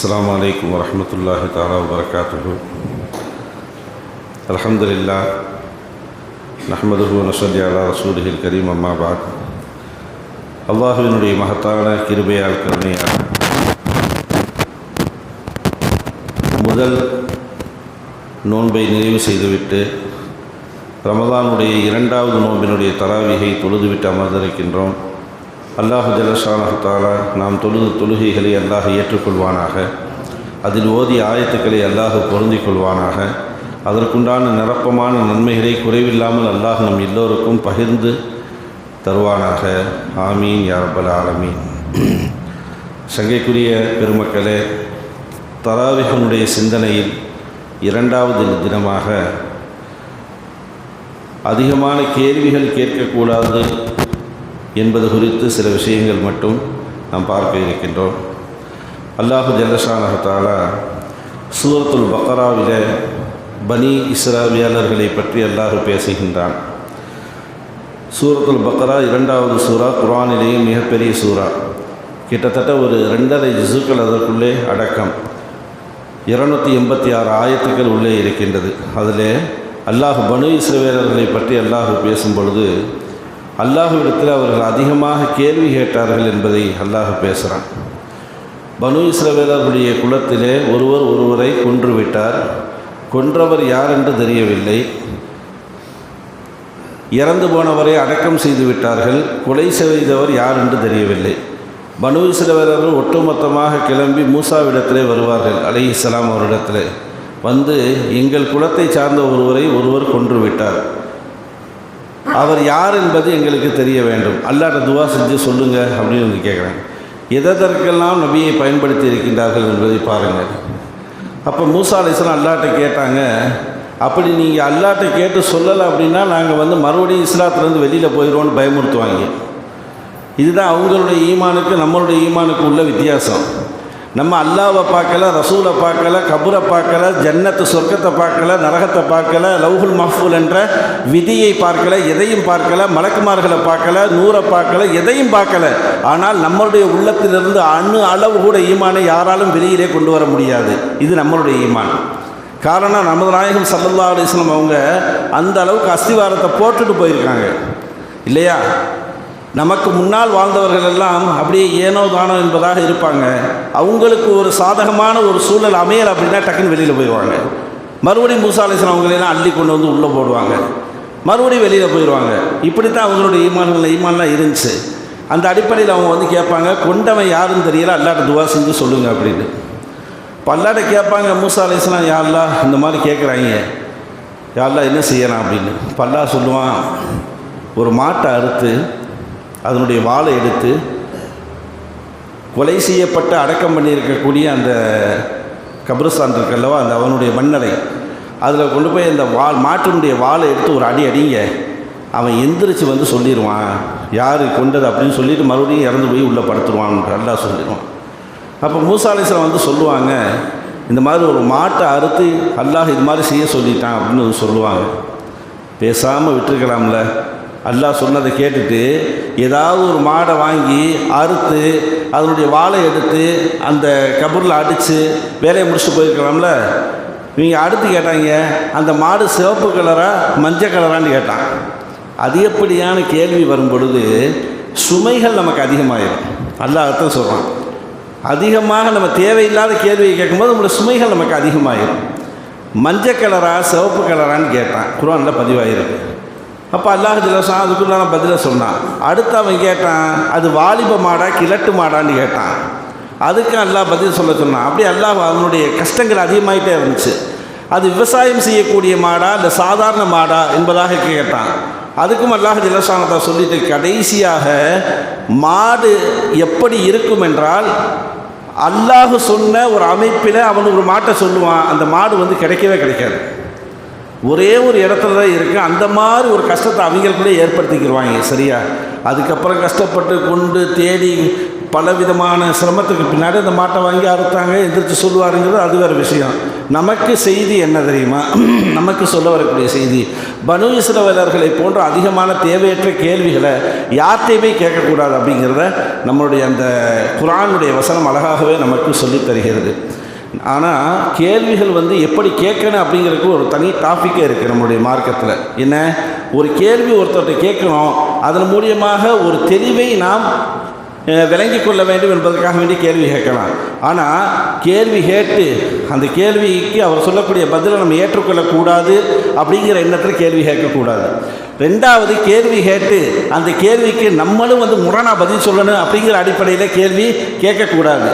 السلام عليكم ورحمة الله تعالى وبركاته الحمد لله نحمده ونصلي على رسوله الكريم أما بعد அல்லாஹுவினுடைய மகத்தான கிருபையால் கருணையால் முதல் நோன்பை நிறைவு செய்துவிட்டு ரமதானுடைய இரண்டாவது நோன்பினுடைய தராவிகை தொழுதுவிட்டு அமர்ந்திருக்கின்றோம் அல்லாஹு ஜலஷானஹாலா நாம் தொழுது தொழுகைகளை அல்லாஹ் ஏற்றுக்கொள்வானாக. அதில் ஓதிய ஆயத்துக்களை அல்லாஹ் பொருந்திக் கொள்வானாக. அதற்குண்டான நிரப்பமான நன்மைகளை குறைவில்லாமல் அல்லாஹ் நம் எல்லோருக்கும் பகிர்ந்து தருவானாக. ஆமீன் யாரபல் ஆலமீன். சங்கைக்குரிய பெருமக்களே தராவிகனுடைய சிந்தனையில் இரண்டாவது தினமாக அதிகமான கேள்விகள் கேட்கக்கூடாது என்பது குறித்து சில விஷயங்கள் மட்டும் நாம் பார்க்க இருக்கின்றோம். அல்லாஹு ஜல்லஷானஹாலா சூரத்துல் பக்கராவில பனி இஸ்ராவியாளர்களை பற்றி அல்லாஹ் பேசுகின்றான். சூரத்துல் பக்கரா இரண்டாவது சூறா குரானிலேயே மிகப்பெரிய சூறா கிட்டத்தட்ட ஒரு ரெண்டரை ஜிசுக்கள் அதற்குள்ளே அடக்கம். இருநூற்றி எண்பத்தி ஆறு ஆயத்துக்கள் உள்ளே இருக்கின்றது. அதில் அல்லாஹ் பனு இஸ்ரவேலர்களை பற்றி அல்லாஹ் பேசும் பொழுது அல்லாஹுவிடத்தில் அவர்கள் அதிகமாக கேள்வி கேட்டார்கள் என்பதை அல்லாஹ் பேசுகிறான் பனு இஸ்ரவேலர்களுடைய குலத்திலே ஒருவர் ஒருவரை கொன்று விட்டார் கொன்றவர் யார் என்று தெரியவில்லை. இறந்து போனவரை அடக்கம் செய்து விட்டார்கள். கொலை செய்தவர் யார் என்று தெரியவில்லை. பனு இஸ்ரவேலர்கள் ஒட்டுமொத்தமாக கிளம்பி மூசாவிடத்திலே வருவார்கள். அலி இஸ்லாம் அவரிடத்தில். வந்து எங்கள் குலத்தை சார்ந்த ஒருவரை ஒருவர் கொன்று விட்டார் அவர் யார் என்பது எங்களுக்கு தெரிய வேண்டும். அல்லாட்ட துவா செஞ்சு சொல்லுங்கள் அப்படின்னு வந்து கேட்குறாங்க எதற்கெல்லாம் நபியை பயன்படுத்தி இருக்கின்றார்கள் என்பதை பாருங்கள். அப்போ மூசா அலிஸ்லாம் அல்லாட்ட கேட்டாங்க அப்படி நீங்கள் அல்லாட்ட கேட்டு சொல்லலை அப்படின்னா நாங்கள் வந்து மறுபடியும் இஸ்லாத்துலேருந்து வெளியில் போயிடுவோன்னு பயமுறுத்துவாங்க. இதுதான் அவங்களுடைய ஈமானுக்கு நம்மளுடைய ஈமானுக்கு உள்ள வித்தியாசம். நம்ம அல்லாவை பார்க்கல ரசூலை பார்க்கல கபூரை பார்க்கல ஜன்னத்து சொர்க்கத்தை பார்க்கல நரகத்தை பார்க்கல லவ்ஹுல் மஹ்ஃபூல் என்ற விதியை பார்க்கல எதையும் பார்க்கல மலக்குமார்களை பார்க்கல நூறை பார்க்கல எதையும் பார்க்கல. ஆனால் நம்மளுடைய உள்ளத்திலிருந்து அணு அளவு கூட ஈமானை யாராலும் வெளியிலே கொண்டு வர முடியாது. இது நம்மளுடைய ஈமான். காரணம் நமது நாயகம் சல்லல்லா அலிஸ்லாம் அவங்க அந்த அளவுக்கு அஸ்திவாரத்தை போட்டுட்டு போயிருக்காங்க. இல்லையா? நமக்கு முன்னால் வாழ்ந்தவர்கள் எல்லாம் அப்படியே ஏனோ தானோ என்பதாக இருப்பாங்க. அவங்களுக்கு ஒரு சாதகமான ஒரு சூழல் அமையல் அப்படின்னா டக்குன்னு வெளியில் போயிடுவாங்க. மறுபடியும் மூசா அவங்களெல்லாம் அள்ளி கொண்டு வந்து உள்ளே போடுவாங்க. மறுபடியும் வெளியில் போயிடுவாங்க. இப்படி தான் அவங்களுடைய ஈமான்கள் ஈமான்லாம் இருந்துச்சு. அந்த அடிப்படையில் அவங்க வந்து கேட்பாங்க கொண்டவன் யாருன்னு தெரியல அல்லாட்ட துவா செஞ்சு சொல்லுங்கள் அப்படின்னு. பல்லாட்ட கேட்பாங்க மூசா அலிஸ்லாம் யாருலா இந்த மாதிரி கேட்குறாங்க யாருலா என்ன செய்யலாம்? அப்படின்னு. பல்லா சொல்லுவான் ஒரு மாட்டை அறுத்து அதனுடைய வாழை எடுத்து கொலை செய்யப்பட்டு அடக்கம் பண்ணியிருக்கக்கூடிய அந்த கபிரஸ்தான் இருக்கல்லவா அந்த அவனுடைய மண்ணலை அதில் கொண்டு போய் அந்த வா மாட்டினுடைய வாழை எடுத்து ஒரு அடி அடிங்க. அவன் எந்திரிச்சு வந்து சொல்லிடுவான் யார் கொண்டது அப்படின்னு சொல்லிட்டு மறுபடியும் இறந்து போய் உள்ளே படுத்துருவான் அல்லா சொல்லிடுவான் அப்போ மூசாலேஸ்வரம் வந்து சொல்லுவாங்க இந்த மாதிரி ஒரு மாட்டை அறுத்து அல்லாஹ் இது மாதிரி செய்ய சொல்லிட்டான் அப்படின்னு சொல்லுவாங்க. பேசாமல் விட்டுருக்கலாம்ல. அல்லாஹ் சொன்னதை கேட்டுட்டு ஏதாவது ஒரு மாடை வாங்கி அறுத்து அதனுடைய வாழை எடுத்து அந்த கபூரில் அடித்து வேலையை முடிச்சுட்டு போயிருக்கலாம்ல? நீங்கள் அடுத்து கேட்டாங்க அந்த மாடு சிவப்பு கலராக மஞ்சள் கலரான்னு கேட்டான். அது எப்படியான கேள்வி வரும் பொழுது சுமைகள் நமக்கு அதிகமாகிடும் அல்லா அர்த்தம் சொல்கிறான் அதிகமாக நம்ம தேவையில்லாத கேள்வியை கேட்கும்போது நம்மளோட சுமைகள் நமக்கு அதிகமாகிடும் மஞ்சள் கலரா சிவப்பு கலரான்னு கேட்டான். குரானில் பதிவாயிருக்கு. அப்போ அல்லாஹ் ஜலசா அதுக்குள்ளான பதிலை சொன்னான். அடுத்து அவன் கேட்டான் அது வாலிப மாடா கிழட்டு மாடான்னு கேட்டான். அதுக்கு அல்லாஹ் பதில் சொல்ல சொன்னான். அப்படி அல்லாஹ் அவனுடைய கஷ்டங்கள் அதிகமாகிட்டே இருந்துச்சு. அது விவசாயம் செய்யக்கூடிய மாடா இல்லை சாதாரண மாடா? என்பதாக கேட்டான். அதுக்கும் அல்லாஹ் ஜலசானத்தை சொல்லிட்டு கடைசியாக மாடு எப்படி இருக்கும் என்றால் அல்லாஹ் சொன்ன ஒரு அமைப்பில் அவன் ஒரு மாட்டை சொல்லுவான். அந்த மாடு வந்து கிடைக்கவே கிடைக்காது. ஒரே ஒரு இடத்துல தான் இருக்குது அந்த மாதிரி ஒரு கஷ்டத்தை அவங்களுக்குள்ளே ஏற்படுத்திக்கிடுவாங்க சரியா? அதுக்கப்புறம் கஷ்டப்பட்டு கொண்டு தேடி பல விதமான சிரமத்துக்கு பின்னாடி அந்த மாட்டை வாங்கி அறுத்தாங்க எதிர்த்து சொல்லுவாருங்கிறது அது வேறு விஷயம். நமக்கு செய்தி என்ன தெரியுமா? நமக்கு சொல்ல வரக்கூடிய செய்தி பனு இஸ்ரவேலர்களை போன்ற அதிகமான தேவையற்ற கேள்விகளை யார்கிட்டையுமே கேட்கக்கூடாது அப்படிங்கிறத நம்மளுடைய அந்த குரானுடைய வசனம் அழகாகவே நமக்கு சொல்லித் தருகிறது. ஆனால் கேள்விகள் வந்து எப்படி கேட்கணும் அப்படிங்கிறதுக்கு ஒரு தனி டாப்பிக்கே இருக்குது நம்மளுடைய மார்க்கத்தில். என்ன? ஒரு கேள்வி ஒருத்தர்கிட்ட கேட்கணும் அதன் மூலியமாக ஒரு தெளிவை நாம் விளங்கி கொள்ள வேண்டும் என்பதற்காக வேண்டி கேள்வி கேட்கலாம். ஆனால் கேள்வி கேட்டு அந்த கேள்விக்கு அவர் சொல்லக்கூடிய பதிலை நம்ம ஏற்றுக்கொள்ளக்கூடாது அப்படிங்கிற எண்ணத்தில் கேள்வி கேட்கக்கூடாது. ரெண்டாவது கேள்வி கேட்டு அந்த கேள்விக்கு நம்மளும் வந்து முரணாக பதில் சொல்லணும் அப்படிங்கிற அடிப்படையில் கேள்வி கேட்கக்கூடாது.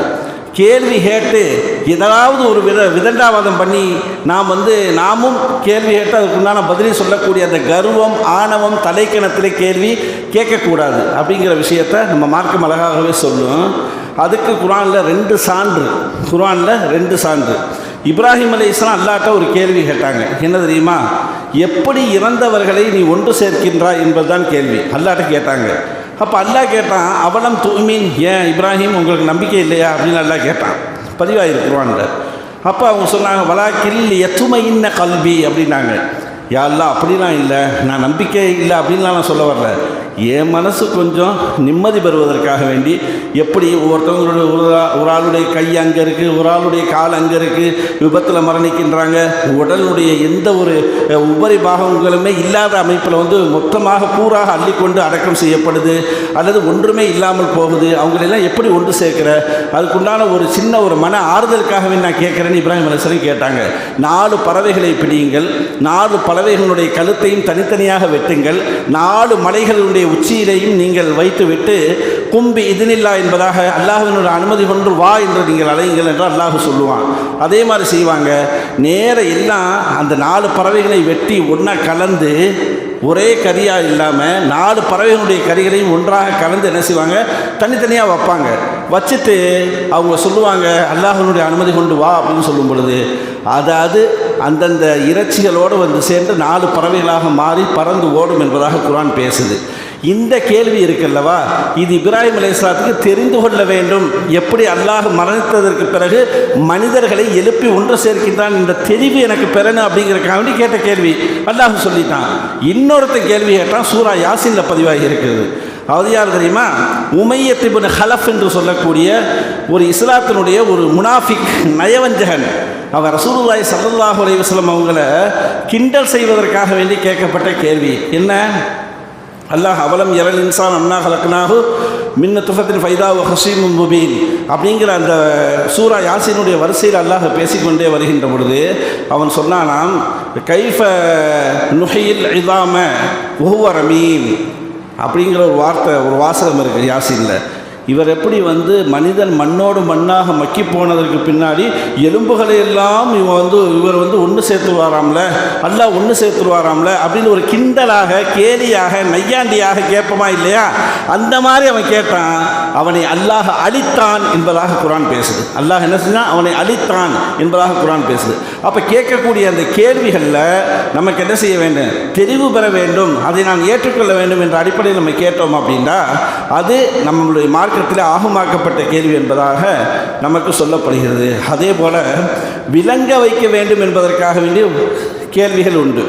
கேள்வி கேட்டு ஏதாவது ஒரு வித விதண்டாவாதம் பண்ணி நாம் வந்து நாமும் கேள்வி கேட்டு அதுக்குண்டான பதிலை சொல்லக்கூடிய அந்த கர்வம் ஆணவம் தலைக்கணத்திலே கேள்வி கேட்கக்கூடாது அப்படிங்கிற விஷயத்த நம்ம மார்க்கம் அழகாகவே சொல்லும். அதுக்கு குரானில் ரெண்டு சான்று குரானில் ரெண்டு சான்று. இப்ராஹிம் அலி இஸ்லாம் அல்லாட்ட ஒரு கேள்வி கேட்டாங்க. என்ன தெரியுமா? எப்படி இறந்தவர்களை நீ ஒன்று சேர்க்கின்றாய் என்பதுதான் கேள்வி. அல்லாட்ட கேட்டாங்க. அப்போ அல்லா கேட்டான் அவலம் தூமீன் ஏன் இப்ராஹிம் உங்களுக்கு நம்பிக்கை இல்லையா? அப்படின்னு அல்லாஹ் கேட்டான். பதிவாயிருக்குவான்ல அப்போ அவங்க சொன்னாங்க வலா எத்துமை எத்துமையின்ன கல்வி அப்படின்னாங்க. யாரெல்லாம் அப்படிலாம் இல்லை. நான் நம்பிக்கை இல்லை அப்படின்லாம் நான் சொல்ல வரல. என் மனசு கொஞ்சம் நிம்மதி பெறுவதற்காக வேண்டி எப்படி ஒவ்வொருத்தவங்களுடைய ஒரு ஒரு ஆளுடைய கை அங்கே இருக்குது ஒரு ஆளுடைய கால் அங்கே இருக்குது விபத்தில் மரணிக்கின்றாங்க. உடலுடைய எந்த ஒரு உபரி பாகங்களுமே இல்லாத அமைப்பில் வந்து மொத்தமாக பூராக அள்ளிக்கொண்டு அடக்கம் செய்யப்படுது. அல்லது ஒன்றுமே இல்லாமல் போகுது. அவங்களெல்லாம் எப்படி ஒன்று சேர்க்குற? அதுக்குண்டான ஒரு சின்ன ஒரு மன ஆறுதலுக்காகவே நான் கேட்குறேன்னு இப்ராஹிம் அலிஸ்லாம் கேட்டாங்க. நாலு பறவைகளை பிடியுங்கள் நாலு பறவைகளுடைய கழுத்தையும் தனித்தனியாக வெட்டுங்கள். நாலு மலைகளுடைய உச்சியிலையும் நீங்கள் வைத்துவிட்டு கும்பி இதுனில்லா என்பதாக அல்லாஹினுடைய அனுமதி கொண்டு வா என்று நீங்கள் அலையுங்கள் என்று அல்லாஹ் சொல்லுவான். அதே மாதிரி செய்வாங்க. நேர எல்லாம் அந்த நாலு பறவைகளை வெட்டி ஒன்றா கலந்து ஒரே கறியாக இல்லாமல் நாலு பறவைகளுடைய கறிகளையும் ஒன்றாக கலந்து என்ன செய்வாங்க? தனித்தனியாக வைப்பாங்க. வச்சுட்டு அவங்க சொல்லுவாங்க அல்லாஹனுடைய அனுமதி கொண்டு வா அப்படின்னு சொல்லும் பொழுது அதாவது அந்தந்த இறைச்சிகளோடு வந்து சேர்ந்து நாலு பறவைகளாக மாறி பறந்து ஓடும் என்பதாக குரான் பேசுது. இந்த கேள்வி இருக்குல்லவா? இது இப்ராஹிம் அலையாத்துக்கு தெரிந்து கொள்ள வேண்டும். எப்படி அல்லாஹ் மரணித்ததற்கு பிறகு மனிதர்களை எழுப்பி ஒன்று சேர்க்கின்றான் என்ற தெளிவு எனக்கு பெறணும் அப்படிங்கிறக்காக கேட்ட கேள்வி. அல்லாஹ் சொல்லிட்டான். இன்னொருத்த கேள்வி கேட்டான் சூரா யாசின்ல பதிவாகி இருக்கிறது. அது யார் தெரியுமா? உமையத்திபுன் ஹலஃப் என்று சொல்லக்கூடிய ஒரு இஸ்லாத்தினுடைய ஒரு முனாஃபிக் நயவஞ்சகன். அவர் ரசூலுல்லாய் ஸல்லல்லாஹு அலைஹி வஸல்லம் அவங்கள கிண்டல் செய்வதற்காக வேண்டி கேட்கப்பட்ட கேள்வி. என்ன? அல்லாஹ் அவலம் எரல் இன்சான் அண்ணா ஹலக்னாஹு மின்ன துஃபத்தின் ஃபைதா ஹசீம் முபீன். அப்படிங்கிற அந்த சூரா யாசினுடைய வரிசையில் அல்லாஹ் பேசிக்கொண்டே வருகின்ற பொழுது அவன் சொன்னானாம் கைஃப நுஹையில் இதாம ஒவ்வொரு மீன் அப்படிங்கிற ஒரு வார்த்தை ஒரு வாசகம் இருக்குது யாசினில். இவர் எப்படி வந்து மனிதன் மண்ணோடு மண்ணாக மக்கி போனதற்கு பின்னாடி எலும்புகளை எல்லாம் இவன் வந்து இவர் வந்து ஒன்று சேர்த்துருவாராம்ல? அல்லாஹ் ஒன்று சேர்த்துருவாராம்ல? அப்படின்னு ஒரு கிண்டலாக கேலியாக நையாண்டியாக கேட்போமா இல்லையா? அந்த மாதிரி அவன் கேட்டான் அவனை அல்லாஹ் அழித்தான் என்பதாக குரான் பேசுது. அல்லாஹ் என்ன செஞ்சான்? அவனை அழித்தான் என்பதாக குரான் பேசுது. அப்போ கேட்கக்கூடிய அந்த கேள்விகளில் நமக்கு என்ன செய்ய வேண்டும்? தெளிவு பெற வேண்டும். அதை நான் ஏற்றுக்கொள்ள வேண்டும் என்ற அடிப்படையில் நம்ம கேட்டோம் அப்படின்னா அது நம்மளுடைய மார்க்கத்தில் ஆகமாக்கப்பட்ட கேள்வி என்பதாக நமக்கு சொல்லப்படுகிறது. அதே போல் விளங்க வைக்க வேண்டும் என்பதற்காக வேண்டிய கேள்விகள் உண்டு.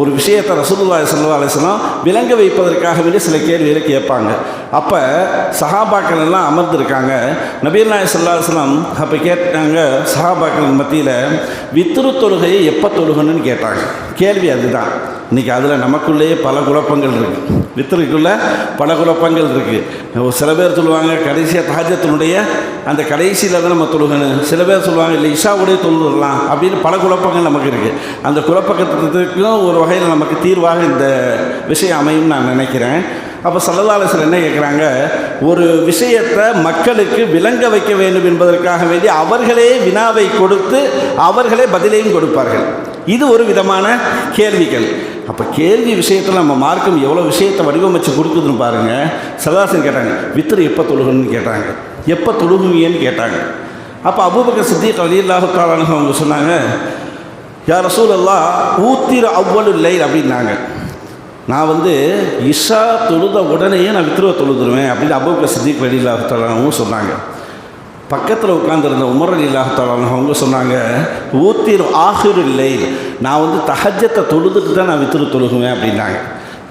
ஒரு விஷயத்தை ரசூலுல்லாஹி ஸல்லல்லாஹு அலைஹி விளங்க வைப்பதற்காக வேண்டிய சில கேள்விகளை கேட்பாங்க. அப்போ சஹாபாக்கள் எல்லாம் அமர்ந்திருக்காங்க. நபீர் நாய் ஸல்லல்லாஹு அப்போ கேட்டாங்க சஹாபாக்கள் மத்தியில் வித்துரு தொழுகையை எப்போ தொழுகணும்னு கேட்டாங்க. கேள்வி அதுதான். இன்றைக்கி அதில் நமக்குள்ளேயே பல குழப்பங்கள் இருக்குது வித்தருக்குள்ளே பல குழப்பங்கள் இருக்குது சில பேர் சொல்லுவாங்க கடைசியாக தாஜத்தினுடைய அந்த கடைசியில் தான் நம்ம தொழுகணும். சில பேர் சொல்லுவாங்க இல்லை இஷாவுடைய தொழுதலாம் அப்படின்னு பல குழப்பங்கள் நமக்கு இருக்குது அந்த குழப்பத்துக்கும் ஒரு வகையில் நமக்கு தீர்வாக இந்த விஷயம் அமையும் நான் நினைக்கிறேன். அப்போ சல்லதாலசர் என்ன கேட்குறாங்க ஒரு விஷயத்தை மக்களுக்கு விளங்க வைக்க வேண்டும் என்பதற்காக வேண்டி அவர்களே வினாவை கொடுத்து அவர்களே பதிலையும் கொடுப்பார்கள். இது ஒரு விதமான கேள்விகள். அப்போ கேள்வி விஷயத்தில் நம்ம மார்க்கம் எவ்வளோ விஷயத்தை வடிவமைச்சு கொடுக்குதுன்னு பாருங்கள் சரதாசன் கேட்டாங்க வித்திரு எப்போ தொழுகணும்னு கேட்டாங்க. எப்போ தொழுகுவீங்கன்னு கேட்டாங்க. அப்போ அபூபக்கர் சித்திக் அலி அல்லாஹு அவங்க சொன்னாங்க யார் ரசூல் அல்லா ஊத்திர அவ்வளு இல்லை அப்படின்னாங்க. நான் வந்து இஷா தொழுத உடனேயே நான் வித்ருவ தொழுதுருவேன் அப்படின்னு அபூபக்கர் சித்திக் வெளியில்லாத்தலாவும் சொன்னாங்க. பக்கத்தில் உட்காந்துருந்த உமர் அலி அவங்க சொன்னாங்க ஊத்திர் ஆகிரு இல்லை நான் வந்து தகஜத்தை தொழுதுட்டு தான் நான் வித்திரு தொழுகுவேன் அப்படின்னாங்க.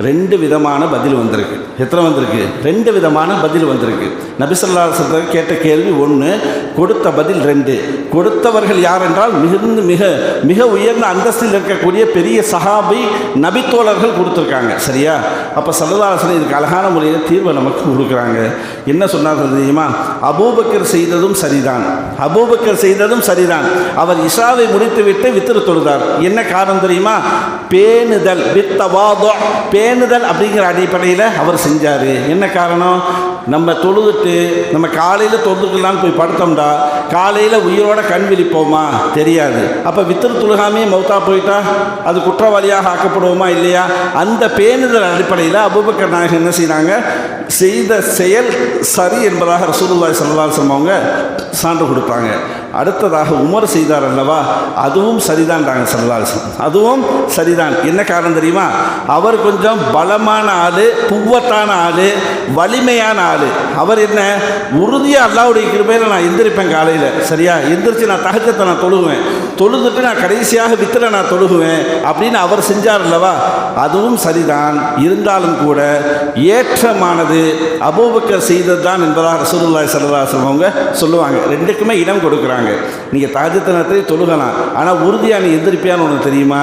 ரெண்டு விதமான பதில் வந்திருக்கு. எத்தனை வந்திருக்கு? ரெண்டு விதமான பதில் வந்திருக்கு. நபிசல்லா கேட்ட கேள்வி ஒன்று கொடுத்த பதில் ரெண்டு. கொடுத்தவர்கள் யார் என்றால் மிகுந்து மிக மிக உயர்ந்த அந்தஸ்தில் இருக்கக்கூடிய பெரிய சஹாபி நபித்தோழர்கள் கொடுத்துருக்காங்க. சரியா? அப்போ சல்லதாசன் இதுக்கு அழகான முறையில் தீர்வை நமக்கு கொடுக்குறாங்க. என்ன சொன்னார்கள் தெரியுமா? அபூபக்கர் செய்ததும் சரிதான். அபூபக்கர் செய்ததும் சரிதான். அவர் இஷாவை முடித்துவிட்டு வித்திரு தொழுதார். என்ன காரணம் தெரியுமா? பேணுதல் வித்தவாதோ பேணுதல் அப்படிங்கிற அடிப்படையில் அவர் செஞ்சார். என்ன காரணம்? நம்ம தொழுதுட்டு நம்ம காலையில் தொழுதுக்கலான்னு போய் படுத்தோம்டா காலையில் உயிரோட கண் விழிப்போமா? தெரியாது. அப்போ வித்திரு தொழுகாமையே மௌத்தா போயிட்டா? அது குற்றவாளியாக ஆக்கப்படுவோமா இல்லையா? அந்த பேணுதல் அடிப்படையில் அபுபக்கர் நாயகம் என்ன செய்கிறாங்க செய்த செயல் சரி என்பதாக ரசூலுல்லாஹி சல்லாசம் அவங்க சான்று கொடுப்பாங்க. அடுத்ததாக உமர் செய்தார் அல்லவா? அதுவும் சரிதான்டாங்க சல்லாசம் அதுவும் சரிதான். என்ன காரணம் தெரியுமா? அவர் கொஞ்சம் பலமான ஆள் புவ்வத்தான ஆள் வலிமையான ஆள். அவர் என்ன? உறுதியாக அல்லாவுடைய கிருபையில் நான் எந்திரிப்பேன் காலையில். சரியா? எந்திரிச்சு நான் தகச்சத்தை நான் தொழுகுவேன் தொழுதுட்டு நான் கடைசியாக வித்தில் நான் தொழுகுவேன் அப்படின்னு அவர் செஞ்சார் அல்லவா? அதுவும் சரிதான். இருந்தாலும் கூட ஏற்றமானது அபூபக்கர் செய்தது தான் என்பதாக ரசூலுல்லாஹி ஸல்லல்லாஹு அவங்க சொல்லுவாங்க. ரெண்டுக்குமே இடம் கொடுக்குறாங்க. நீங்கள் தாஜத்தனத்தை தொழுகலாம். ஆனால் உறுதியாக நீ எந்திரிப்பியான்னு உனக்கு தெரியுமா?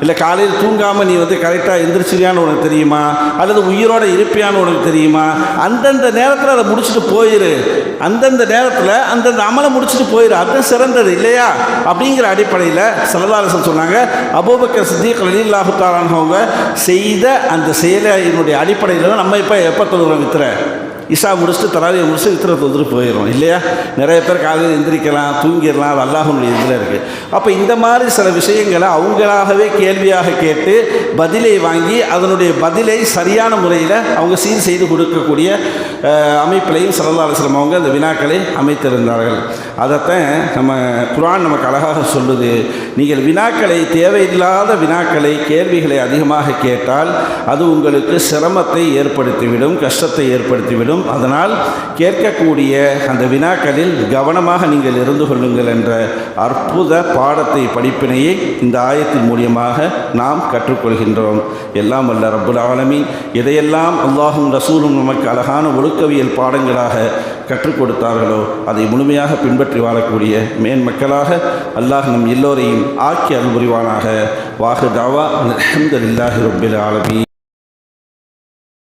இல்லை காலையில் தூங்காமல் நீ வந்து கரெக்டாக எந்திரிச்சிரியான்னு உனக்கு தெரியுமா? அல்லது உயிரோட இருப்பியான்னு உனக்கு தெரியுமா? அந்தந்த நேரத்தில் அதை முடிச்சுட்டு போயிரு. அந்தந்த நேரத்தில் அந்தந்த அமலை முடிச்சுட்டு போயிரு. அதுதான் சிறந்தது இல்லையா? அப்படிங்கிற அடிப்படையில் சல்லதாரசன் சொன்னாங்க. அபூபக்கர் சித்திக் அலில்லாஹு அவங்க செய்த அந்த செயலினுடைய அடிப்படையில் தான் நம்ம இப்போ எப்போ தொழுகிறோம் வித்துற இஷா முடிச்சுட்டு தராவியை முடிச்சுட்டு வித்திர வந்துட்டு போயிடும் இல்லையா? நிறைய பேர் காலையில் எந்திரிக்கலாம் தூங்கிடலாம் அது அல்லாஹனுடைய இதில் இருக்குது அப்போ இந்த மாதிரி சில விஷயங்களை அவங்களாகவே கேள்வியாக கேட்டு பதிலை வாங்கி அதனுடைய பதிலை சரியான முறையில் அவங்க சீர் செய்து கொடுக்கக்கூடிய அமைப்பிலையும் சல்லா அலுவலம் அவங்க அந்த வினாக்களை அமைத்திருந்தார்கள். அதைத்தான் நம்ம குரான் நமக்கு அழகாக சொல்லுது. நீங்கள் வினாக்களை தேவையில்லாத வினாக்களை கேள்விகளை அதிகமாக கேட்டால் அது உங்களுக்கு சிரமத்தை ஏற்படுத்திவிடும் கஷ்டத்தை ஏற்படுத்திவிடும். அதனால் கேட்கக்கூடிய அந்த வினாக்களில் கவனமாக நீங்கள் இருந்து கொள்ளுங்கள் என்ற அற்புத பாடத்தை படிப்பினையை இந்த ஆயத்தின் மூலியமாக நாம் கற்றுக்கொள்கின்றோம். எல்லாம் வல்ல ரப்புல் ஆலமீன். எதையெல்லாம் அல்லாஹும் ரசூலும் நமக்கு அழகான ஒழுக்கவியல் பாடங்களாக கற்றுக் கொடுத்தார்களோ அதை முழுமையாக பின்பற்றி வாழக்கூடிய மேன்மக்களாக அல்லாஹ் நம் எல்லோரையும் ஆக்கி அருள் புரிவானாக வாஹு தாவா. அல்ஹம்துலில்லாஹி ரப்பில் ஆலமி